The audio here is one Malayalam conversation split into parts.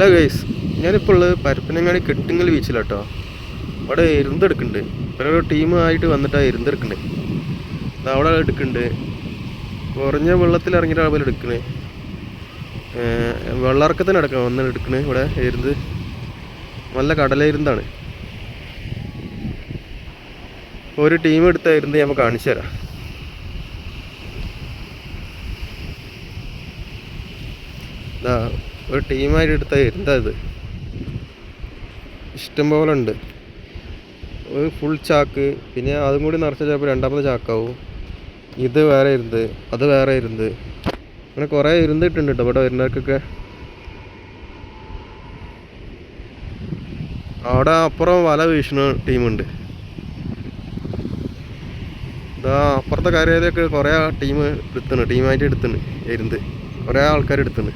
ഹലോ ഗൈസ് ഞാനിപ്പോൾ ഉള്ളത് പരപ്പനങ്ങാടി കെട്ടിങ്ങൽ ബീച്ചിലാട്ടോ. അവിടെ എരുന്തെടുക്കുന്നുണ്ട് ഒരു ടീമായിട്ട് വന്നിട്ടാണ് ഇരുന്നെടുക്കുന്നുണ്ട്. അവിടെ എടുക്കുന്നുണ്ട്. കുറഞ്ഞ വെള്ളത്തിൽ ഇറങ്ങിയിട്ട് ആളുകൾ എടുക്കണേ വെള്ളറക്കത്തിനടക്കാം വന്ന് എടുക്കണേ ഇവിടെ ഇരുന്ന് നല്ല കടലെരുന്താണ് ഒരു ടീം എടുത്ത ഇരുന്ന് ഞാൻ കാണിച്ചു തരാം. ദാ ഒരു ടീമായിട്ട് എന്താ ഇത് ഇഷ്ടം പോലെ ഉണ്ട്. ഒരു ഫുൾ ചാക്ക് പിന്നെ അതും കൂടി നിറച്ച ചിലപ്പോൾ രണ്ടാമത് ചാക്കാവും. ഇത് വേറെ ഇരുന്ന് അത് വേറെ ഇരുന്ന്. അങ്ങനെ കുറേ ഇരുന്നിട്ടുണ്ട് കേട്ടോ ഇവിടെ വരുന്നവർക്കൊക്കെ. അവിടെ അപ്പുറം വല വീശുന്ന ടീമുണ്ട്. ഇതാ അപ്പുറത്തെ കരയിലൊക്കെ കുറേ ടീം എടുത്തുണ്ട് ടീമായിട്ട് എടുത്തുണ്ട് ഇരുന്ന്. കുറേ ആൾക്കാർ എടുത്തുണ്ട്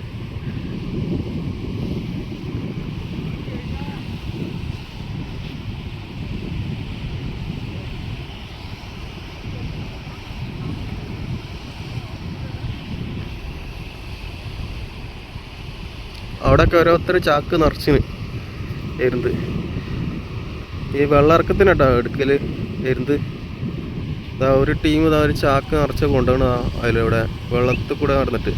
അവിടെയൊക്കെ ഓരോരുത്തർ ചാക്ക് നിറച്ചിന് എരുന്ത്. ഈ വെള്ളയിറക്കത്തിനാട്ടോ എടുക്കൽ എരുന്ത്. ഇതാ ഒരു ടീം ഇതാ ഒരു ചാക്ക് നിറച്ച് കൊണ്ടുപോകണ അതിലൂടെ വെള്ളത്തിൽ കൂടെ നടന്നിട്ട്.